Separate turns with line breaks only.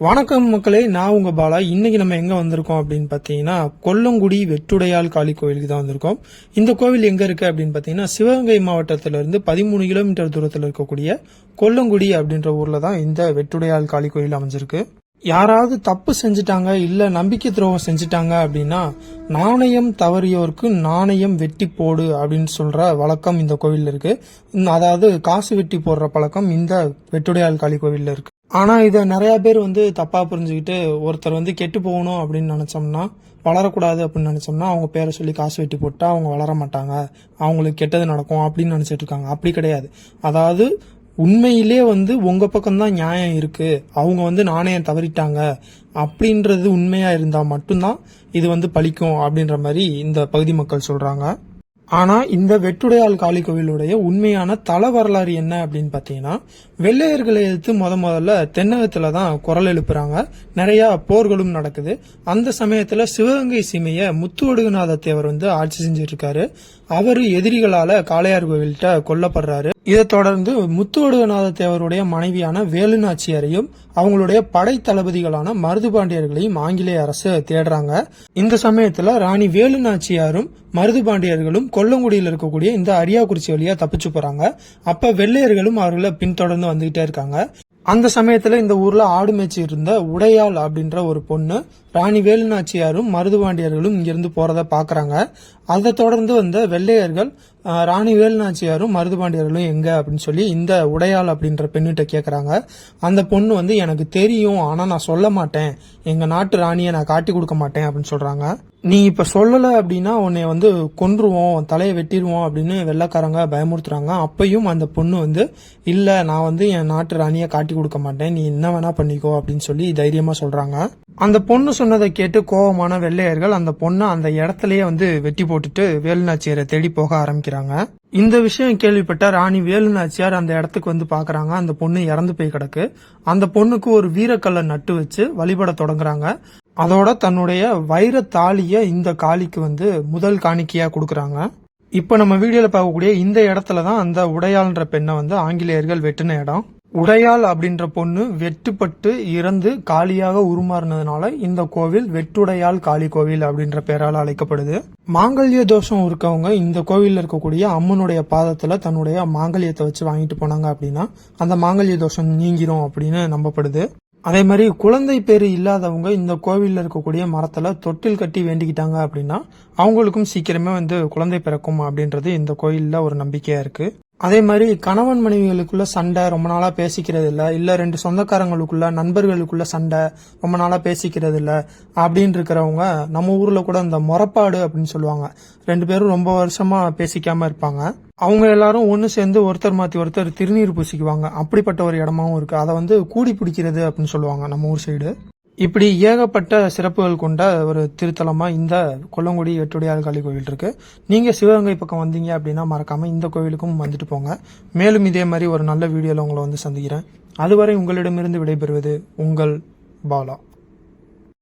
வணக்கம் மக்களே நான் உங்க பாலா. இன்னைக்கு நம்ம எங்க வந்திருக்கோம் அப்படின்னு பாத்தீங்கன்னா கொல்லங்குடி வெட்டுடையாள் காளி கோவிலுக்கு தான் வந்திருக்கோம். இந்த கோவில் எங்க இருக்கு அப்படின்னு பாத்தீங்கன்னா சிவகங்கை மாவட்டத்தில இருந்து பதிமூணு கிலோமீட்டர் தூரத்தில் இருக்கக்கூடிய கொல்லங்குடி அப்படின்ற ஊர்ல தான் இந்த வெட்டுடையாள் காளி கோயில் அமைஞ்சிருக்கு. யாராவது தப்பு செஞ்சுட்டாங்க இல்ல நம்பிக்கை துரோகம் செஞ்சுட்டாங்க அப்படின்னா நாணயம் தவறியோருக்கு நாணயம் வெட்டி போடு அப்படின்னு சொல்ற வழக்கம் இந்த கோவில்ல இருக்கு. அதாவது காசு வெட்டி போடுற பழக்கம் இந்த வெட்டுடையாள் காளி கோவில்ல இருக்கு. ஆனால் இதை நிறையா பேர் வந்து தப்பாக புரிஞ்சுக்கிட்டு ஒருத்தர் வந்து கெட்டு போகணும் அப்படின்னு நினச்சோம்னா வளரக்கூடாது அப்படின்னு நினச்சோம்னா அவங்க பேரை சொல்லி காசு வெட்டி போட்டால் அவங்க வளர மாட்டாங்க. அவங்களுக்கு கெட்டது நடக்கும் அப்படின்னு நினச்சிட்டு இருக்காங்க. அப்படி கிடையாது. அதாவது உண்மையிலே வந்து உங்கள் பக்கம்தான் நியாயம் இருக்குது அவங்க வந்து நாணயம் தவறிட்டாங்க. அப்படின்றது உண்மையாக இருந்தால் மட்டும்தான் இது வந்து பழிக்கும் அப்படின்ற மாதிரி இந்த பகுதி மக்கள் சொல்கிறாங்க ஆனால் இந்த வெட்டுடையாள் காளி கோவிலுடைய உண்மையான தல வரலாறு என்ன அப்படின்னு பார்த்தீங்கன்னா வெள்ளையர்களை எதிர்த்து முத முதல்ல தென்னகத்துல தான் குரல் எழுப்புறாங்க. நிறைய போர்களும் நடக்குது. அந்த சமயத்துல சிவகங்கை சீமைய முத்துவடுகுநாத தேவர் வந்து ஆட்சி செஞ்சுட்டு இருக்காரு அவரு எதிரிகளால காளையார் கோவில்கிட்ட கொல்லப்படுறாரு. இதை தொடர்ந்து முத்துவடுகநாத தேவருடைய மனைவியான வேலுநாச்சியாரையும் அவங்களுடைய படை தளபதிகளான மருதுபாண்டியர்களையும் ஆங்கிலேய அரசு தேடுறாங்க. இந்த சமயத்துல ராணி வேலுநாச்சியாரும் மருதுபாண்டியர்களும் கொல்லங்குடியில் இருக்கக்கூடிய இந்த அரியாக்குறிச்சி வழியா தப்பிச்சு போறாங்க. அப்ப வெள்ளையர்களும் அவர்களை பின்தொடர்ந்து வந்துகிட்டே இருக்காங்க. அந்த சமயத்துல இந்த ஊர்ல ஆடு மேய்ச்சி இருந்த உடையாள் அப்படின்ற ஒரு பொண்ணு ராணி வேலுநாச்சியாரும் மருதுபாண்டியர்களும் இங்கிருந்து போறத பாக்குறாங்க. அதை தொடர்ந்து வந்த வெள்ளையர்கள் ராணி வேலுநாச்சியாரும் மருதுபாண்டியர்களும் எங்க அப்படின்னு சொல்லி இந்த உடையாள் அப்படின்ற பெண்ணிட்ட கேட்குறாங்க அந்த பொண்ணு வந்து எனக்கு தெரியும் ஆனா நான் சொல்ல மாட்டேன். எங்க நாட்டு ராணியை நான் காட்டி கொடுக்க மாட்டேன் அப்படின்னு சொல்றாங்க. நீ இப்ப சொல்லல அப்படின்னா உன்னை வந்து கொன்றுவோம் தலையை வெட்டிடுவோம் அப்படின்னு வெள்ளைக்காரங்க பயமுறுத்துறாங்க. அப்பையும் அந்த பொண்ணு வந்து இல்ல நான் வந்து என் நாட்டு ராணியை காட்டி கொடுக்க மாட்டேன். நீ என்ன வேணா பண்ணிக்கோ அப்படின்னு சொல்லி தைரியமா சொல்றாங்க. அந்த பொண்ணு சொன்னதை கேட்டு கோபமான வெள்ளையர்கள் அந்த பொண்ணை அந்த இடத்துலயே வந்து வெட்டி போட்டுட்டு வேலுநாச்சியரை தேடி போக ஆரம்பிக்கிறாங்க. இந்த விஷயம் கேள்விப்பட்ட ராணி வேலுநாச்சியார் அந்த இடத்துக்கு வந்து பாக்குறாங்க. அந்த பொண்ணு இறந்து போய் கிடக்கு. அந்த பொண்ணுக்கு ஒரு வீரக்கல்லை நட்டு வச்சு வழிபட தொடங்குறாங்க. அதோட தன்னுடைய வைர தாலிய இந்த காளிக்கு வந்து முதல் காணிக்கையா கொடுக்கறாங்க. இப்ப நம்ம வீடியோல பார்க்கக்கூடிய இந்த இடத்துல தான் அந்த உடையாள்ன்ற பெண்ணை வந்து ஆங்கிலேயர்கள் வெட்டின இடம். உடையாள் அப்படின்ற பொண்ணு வெட்டுப்பட்டு இறந்து காளியாக உருமாறினதுனால இந்த கோவில் வெட்டுடையாள் காளி கோவில் அப்படின்ற பெயரால் அழைக்கப்படுது. மாங்கல்ய தோஷம் இருக்கவங்க இந்த கோவிலில் இருக்கக்கூடிய அம்மனுடைய பாதத்துல தன்னுடைய மாங்கல்யத்தை வச்சு வாங்கிட்டு போனாங்க அப்படின்னா அந்த மாங்கல்ய தோஷம் நீங்கிரும் அப்படின்னு நம்பப்படுது. அதே மாதிரி குழந்தை பேரு இல்லாதவங்க இந்த கோவிலில் இருக்கக்கூடிய மரத்துல தொட்டில் கட்டி வேண்டிக்கிட்டாங்க அப்படின்னா அவங்களுக்கும் சீக்கிரமே வந்து குழந்தை பிறக்கும் அப்படின்றது இந்த கோயிலில் ஒரு நம்பிக்கையா இருக்கு. அதே மாதிரி கணவன் மனைவிகளுக்குள்ள சண்டை ரொம்ப நாளா பேசிக்கிறது இல்ல இல்ல ரெண்டு சொந்தக்காரங்களுக்குள்ள நண்பர்களுக்குள்ள சண்டை ரொம்ப நாளா பேசிக்கிறது இல்ல அப்படின்னு இருக்கிறவங்க நம்ம ஊர்ல கூட இந்த முறப்பாடு அப்படின்னு சொல்லுவாங்க. ரெண்டு பேரும் ரொம்ப வருஷமா பேசிக்காம இருப்பாங்க. அவங்க எல்லாரும் ஒன்று சேர்ந்து ஒருத்தர் மாத்தி ஒருத்தர் திருநீர் பூசிக்குவாங்க. அப்படிப்பட்ட ஒரு இடமாவும் இருக்கு. அதை வந்து கூடி பிடிக்கிறது அப்படின்னு சொல்லுவாங்க நம்ம ஊர் சைடு இப்படி ஏகப்பட்ட சிறப்புகள் கொண்ட ஒரு திருத்தலமாக இந்த கொல்லங்குடி வெட்டுடையாள் காளி கோவில் இருக்கு. நீங்கள் சிவகங்கை பக்கம் வந்தீங்க அப்படின்னா மறக்காமல் இந்த கோவிலுக்கும் வந்துட்டு போங்க. மேலும் இதே மாதிரி ஒரு நல்ல வீடியோவில் உங்களை வந்து சந்திக்கிறேன். அதுவரை உங்களிடமிருந்து விடைபெறுவது உங்கள் பாலா.